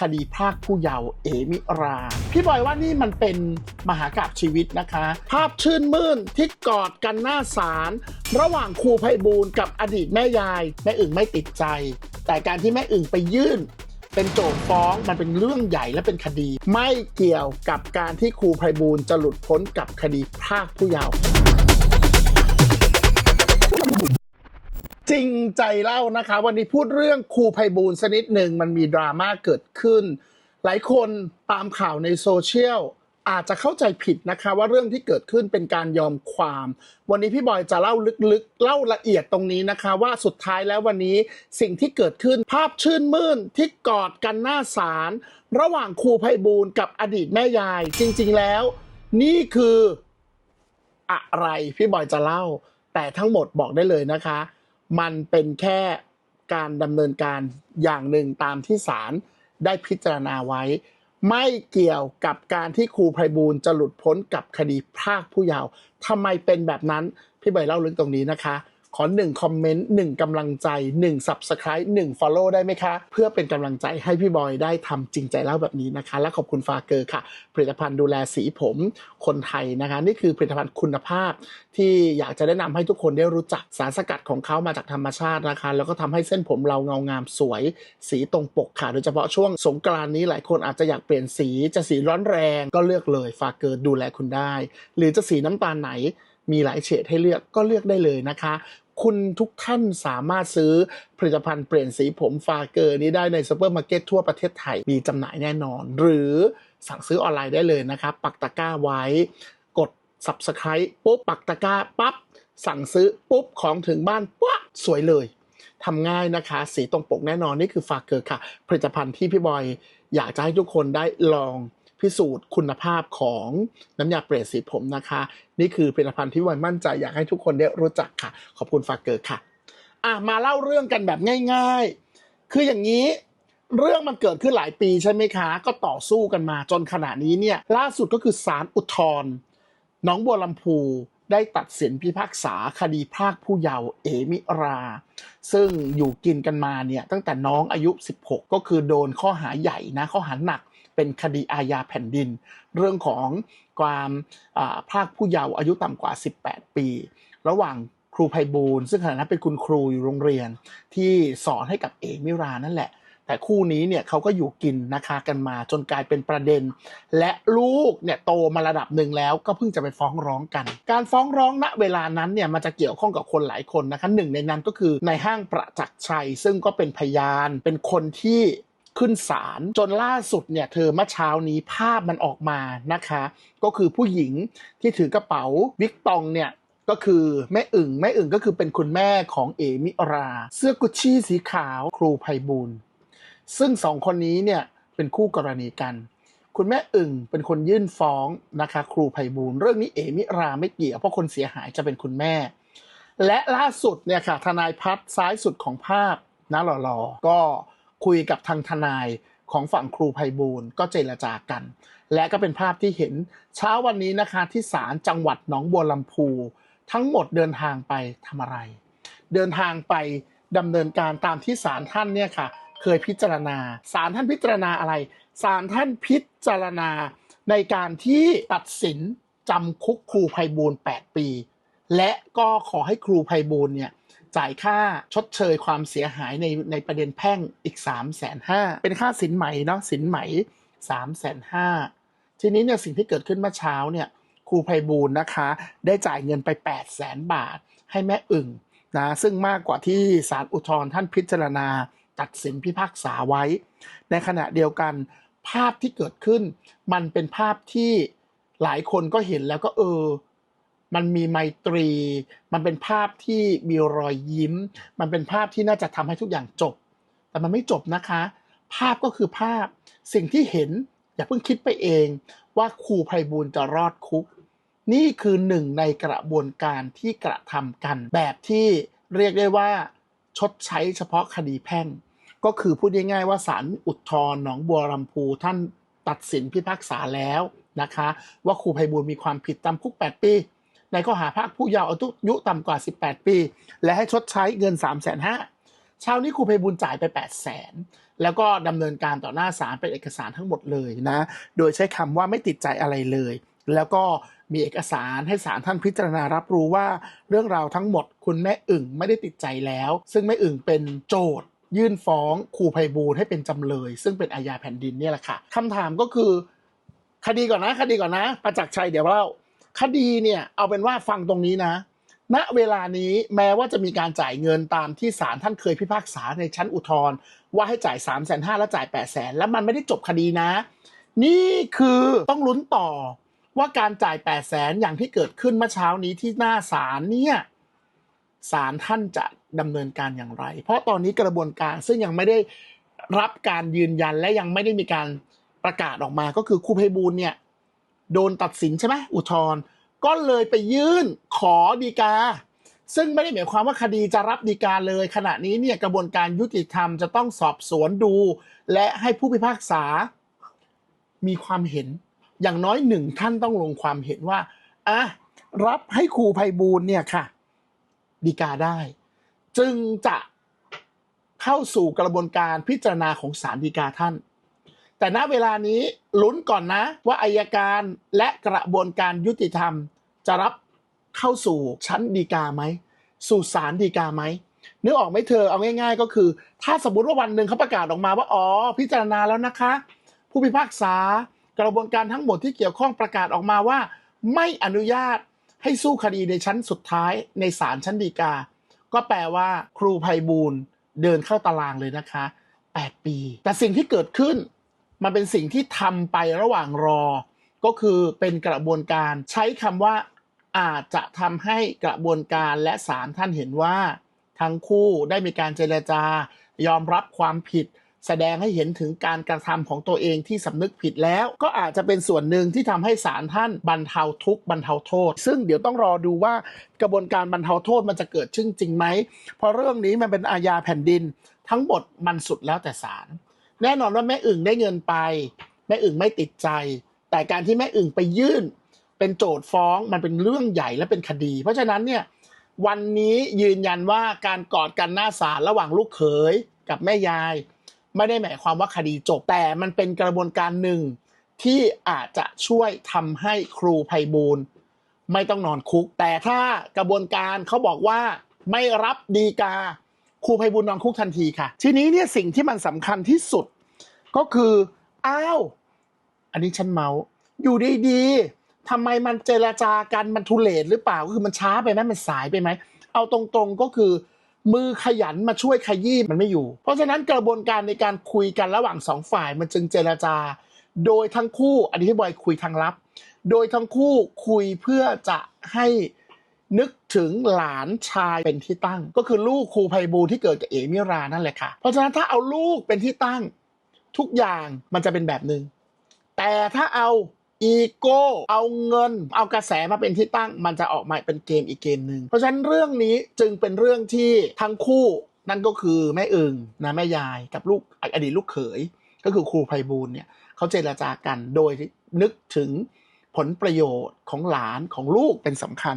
คดีพรากผู้เยาว์เอมิรา พี่บอยว่านี่มันเป็นมหากราบชีวิตนะคะ ภาพชื่นมื่นที่กอดกันหน้าศาลระหว่างครูไพบูลกับอดีตแม่ยายแม่อึ่งไม่ติดใจ แต่การที่แม่อึ่งไปยื่น เป็นโจทฟ้องมันเป็นเรื่องใหญ่และเป็นคดี ไม่เกี่ยวกับการที่ครูไพบูลจะหลุดพ้นกับคดีพรากผู้เยาว์ จริงใจเล่านะคะ วันนี้พูดเรื่องครูไพบูลย์สกนิดหนึ่งมันมีดราม่าเกิดขึ้น หลายคนตามข่าวในโซเชียลอาจจะเข้าใจผิดนะคะ ว่าเรื่องที่เกิดขึ้นเป็นการยอมความ วันนี้พี่บอยจะเล่าลึกๆ เล่าละเอียดตรงนี้นะคะ ว่าสุดท้ายแล้ววันนี้สิ่งที่เกิดขึ้นภาพชื่นมื่นที่กอดกันหน้าศาลระหว่างครูไพบูลกับอดีตแม่ยาย จริงๆแล้ว นี่คืออะไรพี่บอยจะเล่า แต่ทั้งหมดบอกได้เลยนะคะ มันเป็นแค่การดำเนินการอย่างหนึ่งตามที่ศาลได้พิจารณาไว้ ไม่เกี่ยวกับการที่ครูไพบูลจะหลุดพ้นกับคดีพรากผู้เยาว์ทำไมเป็นแบบนั้น พี่บยเล่าเรื่องตรงนี้นะคะ ขอหนึ่งคอมเมนต์หนึ่งกำลังใจหนึ่ง subscribe หนึ่ง follow ได้ไหมคะ เพื่อเป็นกำลังใจให้พี่บอยได้ทำจริงใจเล่าแบบนี้นะคะ และขอบคุณฟาเกอร์ค่ะ ผลิตภัณฑ์ดูแลสีผมคนไทยนะคะ นี่คือผลิตภัณฑ์คุณภาพ ที่อยากจะแนะนำให้ทุกคนได้รู้จักสารสกัดของเขามาจากธรรมชาตินะคะ แล้วก็ทำให้เส้นผมเราเงางามสวย สีตรงปกค่ะ โดยเฉพาะช่วงสงกรานนี้หลายคนอาจจะอยากเปลี่ยนสีจะสีร้อนแรงก็เลือกเลยฟาเกอร์ดูแลคุณได้ หรือจะสีน้ำตาลไหนมีหลายเฉดให้เลือกก็เลือกได้เลยนะคะ คุณทุกท่านสามารถซื้อผลิตภัณฑ์เปลี่ยนสีผมฟาเกอร์นี้ได้ในซูเปอร์มาร์เก็ตทั่วประเทศไทยมีจำหน่ายแน่นอน หรือสั่งซื้อออนไลน์ได้เลยนะครับ ปักตะกร้าไว้ กด subscribe ปุ๊บปักตะกร้าปั๊บสั่งซื้อปุ๊บของถึงบ้านปั๊บสวยเลยทำง่ายนะคะ สีตรงปกแน่นอนนี่คือฟาเกอร์ค่ะ ผลิตภัณฑ์ที่พี่บอยอยากจะให้ทุกคนได้ลอง พิสูจน์คุณภาพของน้ำยาเปลี่ยนสีผมนะคะ นี่คือผลิตภัณฑ์ที่บอยมั่นใจอยากให้ทุกคนได้รู้จักค่ะ ขอบคุณฟาเกอร์ค่ะอะ มาเล่าเรื่องกันแบบง่าย ๆ คืออย่างนี้เรื่องมันเกิดขึ้นหลายปีใช่ไหมคะ ก็ต่อสู้กันมาจนขณะนี้เนี่ย ล่าสุดก็คือศาลอุทธรณ์น้องบัวลำพูได้ตัดสินพิพากษาคดีพรากผู้เยาว์เอมิรา ซึ่งอยู่กินกันมาเนี่ยตั้งแต่น้องอายุ 16 ก็คือโดนข้อหาใหญ่นะข้อหาหนัก เป็นคดีอาญาแผ่นดิน เรื่องของความอ่าพรากผู้เยาว์อายุต่ำกว่า 18 ปี ระหว่างครูไพบูลย์ซึ่งขณะนั้นเป็นคุณครูอยู่โรงเรียนที่สอนให้กับเอมิรานั่นแหละ แต่คู่นี้เนี่ยเขาก็อยู่กินนะคะกันมาจนกลายเป็นประเด็น และลูกเนี่ยโตมาระดับหนึ่งแล้วก็เพิ่งจะไปฟ้องร้องกัน การฟ้องร้องณเวลานั้นเนี่ยมันจะเกี่ยวข้องกับคนหลายคนนะคะหนึ่งในนั้นก็คือในห้างประจักษ์ชัย ซึ่งก็เป็นพยานเป็นคนที่ ขึ้นศาลจนล่าสุดเนี่ยเธอเมื่อเช้านี้ภาพมันออกมานะคะ ก็คือผู้หญิงที่ถือกระเป๋าวิกตองเนี่ยก็คือแม่อึ่งแม่อึ่งก็คือเป็นคุณแม่ของเอมิรา เสื้อกุชชี่สีขาวครูไพบูลซึ่งสองคนนี้เนี่ยเป็นคู่กรณีกัน คุณแม่อึ่งเป็นคนยื่นฟ้องนะคะครูไพบูลเรื่องนี้เอมิราไม่เกี่ยวเพราะคนเสียหายจะเป็นคุณแม่ และล่าสุดเนี่ยค่ะทนายพัฒซ้ายสุดของภาพนะหล่อๆก็ คุยกับทางทนายของฝั่งครูไพบูลก็เจรจากัน และก็เป็นภาพที่เห็นเช้าวันนี้นะคะที่ศาลจังหวัดหนองบัวลำพู ทั้งหมดเดินทางไปทำอะไร เดินทางไปดำเนินการตามที่ศาลท่านเนี่ยค่ะเคยพิจารณาศาลท่านพิจารณาอะไรศาลท่านพิจารณาในการที่ตัดสินจำคุกครูไพบูล8ปี และก็ขอให้ครูไพบูลเนี่ย จ่ายค่าชดเชยความเสียหายในในประเด็นแพ่งอีก3ามแสนห้าเป็นค่าสินไหมเนาะสินไหม3ามแสนห้าทีนี้เนี่ยสิ่งที่เกิดขึ้นเมื่อเช้าเนี่ยครูไพบูลนะคะ ได้จ่ายเงินไป 8 0 0แสนบาทให้แม่อึ่งนะซึ่งมากกว่าที่ศาลอุทธรณ์ท่านพิจารณา ตัดสินพิพากษาไว้ ในขณะเดียวกันภาพที่เกิดขึ้น มันเป็นภาพที่หลายคนก็เห็นแล้วก็เออ มันมีไมตรี มันเป็นภาพที่มีรอยยิ้ม มันเป็นภาพที่น่าจะทำให้ทุกอย่างจบ แต่มันไม่จบนะคะ ภาพก็คือภาพ สิ่งที่เห็นอย่าเพิ่งคิดไปเองว่าครูไพบูลจะรอดคุก นี่คือหนึ่งในกระบวนการที่กระทำกัน แบบที่เรียกได้ว่าชดใช้เฉพาะคดีแพ่ง ก็คือพูดง่ายๆว่าศาลอุทธรณ์หนองบัวลำพูท่านตัดสินพิพากษาแล้วนะคะ ว่าครูไพบูลมีความผิดตามคุก 8 ปี ในข้อหาพากผู้เยาว์อายุต่ำกว่า 18 ปี และให้ชดใช้เงิน 3 5 0 0 0 0เช้านี้ครูไพบูลย์จ่ายไป 8 0 0 0 0 0 แล้วก็ดำเนินการต่อหน้าศาลเป็นเอกสารทั้งหมดเลยนะ โดยใช้คำว่าไม่ติดใจอะไรเลย แล้วก็มีเอกสารให้ศาลท่านพิจารณารับรู้ว่า เรื่องราวทั้งหมดคุณแม่อึ่งไม่ได้ติดใจแล้ว ซึ่งแม่อึ่งเป็นโจทยื่นฟ้องครูไพบูลให้เป็นจำเลย ซึ่งเป็นอาญาแผ่นดินเนี่ยแหละค่ะคำถามก็คือ คดีก่อนนะ คดีก่อนนะ ประจักษ์ชัยเดี๋ยวเล่า คดีเนี่ยเอาเป็นว่าฟังตรงนี้นะ ณเวลานี้แม้ว่าจะมีการจ่ายเงินตามที่ศาลท่านเคยพิพากษาในชั้นอุทธรณ์ว่าให้จ่าย3ามแสนห้าแล้วจ่าย8ปดแสนแล้วมันไม่ได้จบคดีนะ นี่คือต้องลุ้นต่อว่าการจ่าย8ปดแสนอย่างที่เกิดขึ้นเมื่อเช้านี้ที่หน้าศาลเนี่ยศาลท่านจะดำเนินการอย่างไร เพราะตอนนี้กระบวนการซึ่งยังไม่ได้รับการยืนยันและยังไม่ได้มีการประกาศออกมาก็คือครูไพบูลเนี่ย โดนตัดสินใช่ไหมอุทธรณ์ก็เลยไปยื่นขอดีกา ซึ่งไม่ได้หมายความว่าคดีจะรับดีกาเลย ขณะนี้เนี่ยกระบวนการยุติธรรมจะต้องสอบสวนดู และให้ผู้พิพากษา มีความเห็น อย่างน้อยหนึ่งท่านต้องลงความเห็นว่าอะรับให้ครูไพบูลย์เนี่ยค่ะ ดีกาได้ จึงจะเข้าสู่กระบวนการพิจารณาของศาลฎีกาท่าน แต่ณเวลานี้ลุ้นก่อนนะ ว่าอายการและกระบวนการยุติธรรม จะรับเข้าสู่ชั้นฎีกาไหมสู่ศาลฎีกาไหมนึกออกไหมเธอเอาง่าย ๆ ก็คือ ถ้าสมมติว่าวันหนึ่งเขาประกาศออกมาว่าอ๋อพิจารณาแล้วนะคะ ผู้พิพากษากระบวนการทั้งหมดที่เกี่ยวข้องประกาศออกมาว่า ไม่อนุญาตให้สู้คดีในชั้นสุดท้ายในศาลชั้นฎีกา ก็แปลว่าครูไพบูลเดินเข้าตารางเลยนะคะ 8 ปี แต่สิ่งที่เกิดขึ้น มันเป็นสิ่งที่ทำไประหว่างรอ ก็คือเป็นกระบวนการใช้คำว่าอาจจะทำให้กระบวนการและศาลท่านเห็นว่า ทั้งคู่ได้มีการเจรจา ยอมรับความผิด แสดงให้เห็นถึงการกระทำของตัวเองที่สำนึกผิดแล้ว ก็อาจจะเป็นส่วนหนึ่งที่ทำให้ศาลท่านบรรเทาทุกข์บรรเทาโทษ ซึ่งเดี๋ยวต้องรอดูว่ากระบวนการบรรเทาโทษมันจะเกิดขึ้นจริงไหมเพราะเรื่องนี้มันเป็นอาญาแผ่นดิน ทั้งหมดมันสุดแล้วแต่ศาล แน่นอนว่าแม่อึ่งได้เงินไป แม่อึ่งไม่ติดใจ แต่การที่แม่อึ่งไปยื่น เป็นโจทย์ฟ้องมันเป็นเรื่องใหญ่และเป็นคดี เพราะฉะนั้นเนี่ยวันนี้ยืนยันว่าการกอดกันหน้าศาลระหว่างลูกเขยกับแม่ยาย ไม่ได้หมายความว่าคดีจบแต่มันเป็นกระบวนการหนึ่งที่อาจจะช่วยทำให้ครูไพบูลไม่ต้องนอนคุก แต่ถ้ากระบวนการเขาบอกว่าไม่รับดีกา ครูไพบูลย์นอนคุกทันทีค่ะ ทีนี้เนี่ยสิ่งที่มันสำคัญที่สุด ก็คืออ้าวอันนี้ฉันเมาอยู่ดีๆทำไมมันเจรจากันมันทุเลศหรือเปล่าก็คือมันช้าไปไหมมันสายไปไหมเอาตรงๆก็คือ มือขยันมาช่วยขยี้มันไม่อยู่ เพราะฉะนั้นกระบวนการในการคุยกันระหว่างสองฝ่ายมันจึงเจรจา โดยทั้งคู่อันนี้พี่บอยคุยทางลับ โดยทั้งคู่คุยเพื่อจะให้ นึกถึงหลานชายเป็นที่ตั้ง ก็คือลูกครูไพบูลที่เกิดกับเอมิรานั่นแหละค่ะ เพราะฉะนั้นถ้าเอาลูกเป็นที่ตั้ง ทุกอย่างมันจะเป็นแบบหนึ่งแต่ถ้าเอาอีโก้เอาเงิน เอากระแสมาเป็นที่ตั้ง มันจะออกมาเป็นเกมอีกเกมหนึ่งเพราะฉะนั้นเรื่องนี้จึงเป็นเรื่องที่ทั้งคู่นั่นก็คือแม่อึงนะแม่ยายกับลูกอดีตลูกเขย ก็คือครูไพบูลเนี่ยเขาเจรจากันโดยนึกถึง ผลประโยชน์ของหลานของลูกเป็นสำคัญ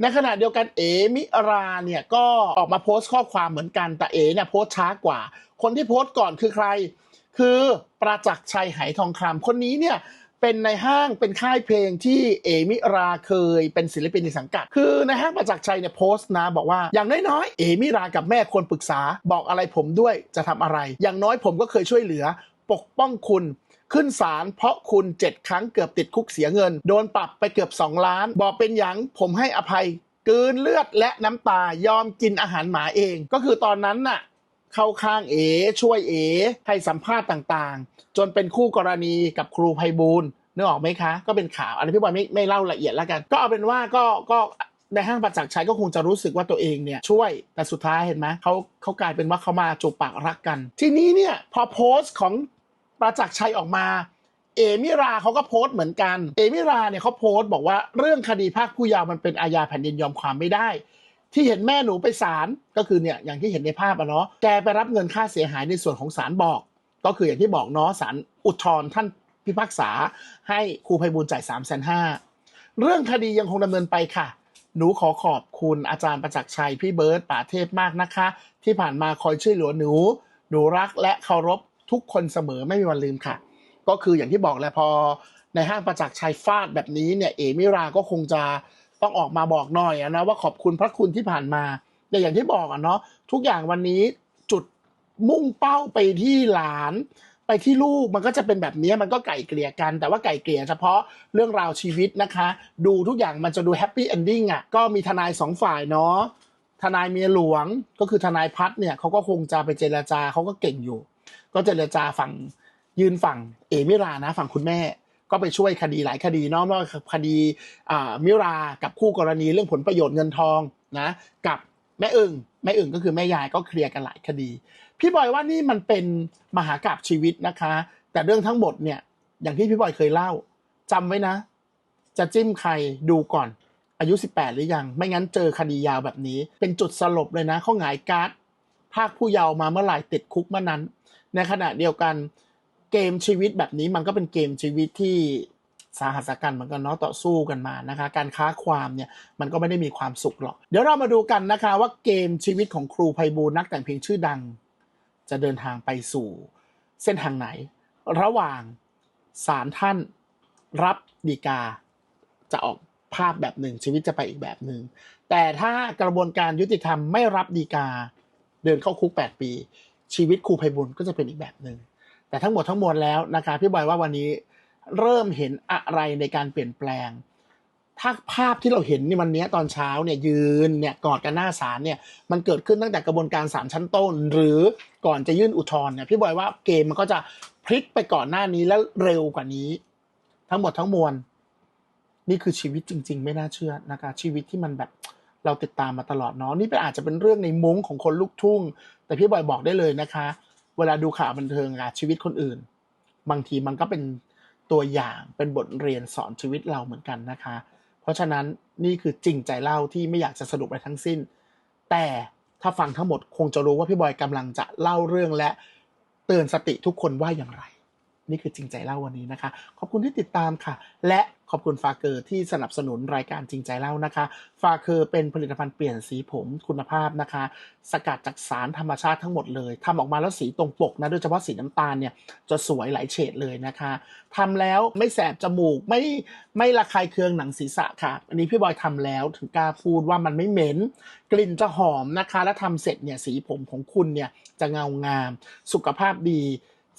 ในขณะเดียวกันเอมิราเนี่ยก็ออกมาโพสต์ข้อความเหมือนกันแต่เอเนี่ยโพสต์ช้ากว่า คนที่โพสต์ก่อนคือใคร คือประจักษ์ชัยไหทองคำคนนี้เนี่ยเป็นในห้างเป็นค่ายเพลงที่เอมิราเคยเป็นศิลปินในสังกัด คือในห้างประจักษ์ชัยเนี่ยโพสต์นะ บอกว่าอย่างน้อยๆเอมิรากับแม่ควรปรึกษาบอกอะไรผมด้วยจะทำอะไร อย่างน้อยผมก็เคยช่วยเหลือ ปกป้องคุณ ขึ้นศาลเพราะคุณเจ็ดครั้งเกือบติดคุกเสียเงิน โดนปรับไปเกือบ 2 ล้าน บอกเป็นหยังผมให้อภัยกืนเลือดและน้ำตายอมกินอาหารหมาเอง ก็คือตอนนั้นน่ะ เข้าข้างเอ ช่วยเอ ให้สัมภาษณ์ต่างๆ จนเป็นคู่กรณีกับครูไพบูลนึกออกไหมคะ ก็เป็นข่าวอันนี้พี่บอยไม่ไม่เล่าละเอียดแล้วกัน ก็เอาเป็นว่าก็ก็ในห้างประจักษ์ชัยก็คงจะรู้สึกว่าตัวเองเนี่ยช่วยแต่สุดท้ายเห็นไหมเขาเขากลายเป็นว่าเขามาจูบปากรักกัน ทีนี้เนี่ยพอโพสต์ของ ประจักษ์ชัยออกมา เอมิราเขาก็โพสต์เหมือนกัน เอมิราเนี่ยเขาโพสต์บอกว่าเรื่องคดีภาคผู้ยาวมันเป็นอาญาแผ่นดินยอมความไม่ได้ ที่เห็นแม่หนูไปศาลก็คือเนี่ยอย่างที่เห็นในภาพอะเนาะแกไปรับเงินค่าเสียหายในส่วนของศาลบอก ก็คืออย่างที่บอกเนาะศาลอุทธรณ์ท่านพิพากษาให้ครูไพบูลจ่าย3ามแสนห้าเรื่องคดียังคงดำเนินไปค่ะ หนูขอขอบคุณอาจารย์ประจักษ์ชัยพี่เบิร์ตป่าเทพมากนะคะ ที่ผ่านมาคอยช่วยเหลือหนู หนูรักและเคารพ ทุกคนเสมอไม่มีวันลืมค่ะ ก็คืออย่างที่บอกแหละพอในห้างประจักษ์ชัยฟาดแบบนี้เนี่ยเอมิราก็คงจะต้องออกมาบอกหน่อยนะว่าขอบคุณพระคุณที่ผ่านมาแต่อย่างที่บอกอะเนาะทุกอย่างวันนี้จุดมุ่งเป้าไปที่หลาน ไปที่ลูกมันก็จะเป็นแบบนี้มันก็ไก่เกลี่ยกัน แต่ว่าไก่เกลี่ยเฉพาะเรื่องราวชีวิตนะคะ ดูทุกอย่างมันจะดูแฮปปี้เอนดิ้งอะก็มีทนายสองฝ่ายเนาะทนายเมียหลวงก็คือทนายพัฒน์เนี่ยเขาก็คงจะไปเจรจาเขาก็เก่งอยู่ ก็เจรจาฝั่งยืนฝั่งเอมิรานะฝั่งคุณแม่ก็ไปช่วยคดีหลายคดีเนาะไม่ว่าคดีอ่ามิรากับคู่กรณีเรื่องผลประโยชน์เงินทองนะกับแม่อึ่งแม่อึ่งก็คือแม่ยายก็เคลียร์กันหลายคดี พี่บอยว่านี่มันเป็นมหากราบชีวิตนะคะ แต่เรื่องทั้งหมดเนี่ย อย่างที่พี่บอยเคยเล่าจำไว้นะ จะจิ้มใครดูก่อน อายุ 18 หรือยัง ไม่งั้นเจอคดียาวแบบนี้ เป็นจุดสลบเลยนะเขาหงายการ์ดภาคผู้เยาว์มาเมื่อไหร่ติดคุกเมื่อนั้น ในขณะเดียวกันเกมชีวิตแบบนี้มันก็เป็นเกมชีวิตที่สาหัสกันเหมือนกันเนาะต่อสู้กันมานะคะ การค้าความเนี่ยมันก็ไม่ได้มีความสุขหรอก เดี๋ยวเรามาดูกันนะคะ ว่าเกมชีวิตของครูไพบูลนักแต่งเพลงชื่อดัง จะเดินทางไปสู่เส้นทางไหน ระหว่างศาลท่านรับดีกา จะออกภาพแบบหนึ่งชีวิตจะไปอีกแบบหนึ่งแต่ถ้ากระบวนการยุติธรรมไม่รับดีกา เดินเข้าคุก 8 ปี ชีวิตครูไพบุญก็จะเป็นอีกแบบหนึ่งแต่ทั้งหมดทั้งมวลแล้วนะคะพี่บอยว่าวันนี้เริ่มเห็นอะไรในการเปลี่ยนแปลง ถ้าภาพที่เราเห็นนี่วันนี้ตอนเช้าเนี่ยยืนเนี่ยกอดกันหน้าศาลเนี่ยมันเกิดขึ้นตั้งแต่กระบวนการศาลชั้นต้น หรือก่อนจะยื่นอุทธรณ์เนี่ยพี่บอยว่าเกมมันก็จะพลิกไปก่อนหน้านี้แล้วเร็วกว่านี้ ทั้งหมดทั้งมวลนี่คือชีวิตจริง ๆ ไม่น่าเชื่อนะคะชีวิตที่มันแบบ เราติดตามมาตลอดเนาะนี่เป็นอาจจะเป็นเรื่องในมุ้งของคนลูกทุ่ง แต่พี่บอยบอกได้เลยนะคะ เวลาดูข่าวบันเทิงอะชีวิตคนอื่น บางทีมันก็เป็นตัวอย่างเป็นบทเรียนสอนชีวิตเราเหมือนกันนะคะ เพราะฉะนั้นนี่คือจริงใจเล่าที่ไม่อยากจะสรุปอะไรทั้งสิ้น แต่ถ้าฟังทั้งหมดคงจะรู้ว่าพี่บอยกำลังจะเล่าเรื่องและเตือนสติทุกคนว่าอย่างไร นี่คือจริงใจเล่าวันนี้นะคะ ขอบคุณที่ติดตามค่ะ และ ขอบคุณฟาเกอร์ที่สนับสนุนรายการจริงใจเล่านะคะ ฟาเกอร์เป็นผลิตภัณฑ์เปลี่ยนสีผมคุณภาพนะคะ สกัดจากสารธรรมชาติทั้งหมดเลยทำออกมาแล้วสีตรงปกนะ โดยเฉพาะสีน้ำตาลเนี่ยจะสวยหลายเฉดเลยนะคะทำแล้วไม่แสบจมูกไม่ไม่ระคายเคืองหนังศีรษะค่ะ อันนี้พี่บอยทำแล้วถึงกล้าพูดว่ามันไม่เหม็น กลิ่นจะหอมนะคะ และทำเสร็จเนี่ยสีผมของคุณเนี่ยจะเงางาม สุขภาพดี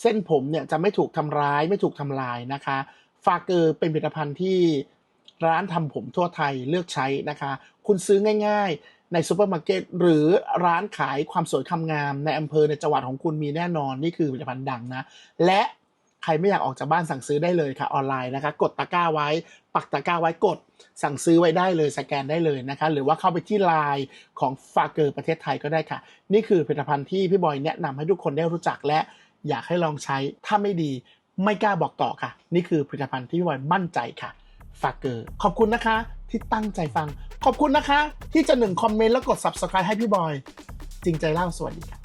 เส้นผมเนี่ยจะไม่ถูกทำร้ายไม่ถูกทำลายนะคะ ฟาเกอร์เป็นผลิตภัณฑ์ที่ร้านทำผมทั่วไทยเลือกใช้นะคะ คุณซื้อง่ายๆ ในซูเปอร์มาร์เก็ตหรือร้านขายความสวยความงาม ในอำเภอในจังหวัดของคุณมีแน่นอนนี่คือผลิตภัณฑ์ดังนะ และใครไม่อยากออกจากบ้านสั่งซื้อได้เลยค่ะออนไลน์นะคะ กดตะกร้าไว้ ปักตะกร้าไว้กดสั่งซื้อไว้ได้เลยสแกนได้เลยนะคะ หรือว่าเข้าไปที่ไลน์ของฟาเกอร์ประเทศไทยก็ได้ค่ะ นี่คือผลิตภัณฑ์ที่พี่บอยแนะนำให้ทุกคนได้รู้จักและอยากให้ลองใช้ถ้าไม่ดี ไม่กล้าบอกต่อค่ะ นี่คือผลิตภัณฑ์ที่พี่บอยมั่นใจค่ะฟาเกอร์ขอบคุณนะคะที่ตั้งใจฟัง ขอบคุณนะคะ ที่จะหนึ่งคอมเมนต์แล้วกด subscribe ให้พี่บอย จริงใจเล่าสวัสดีค่ะ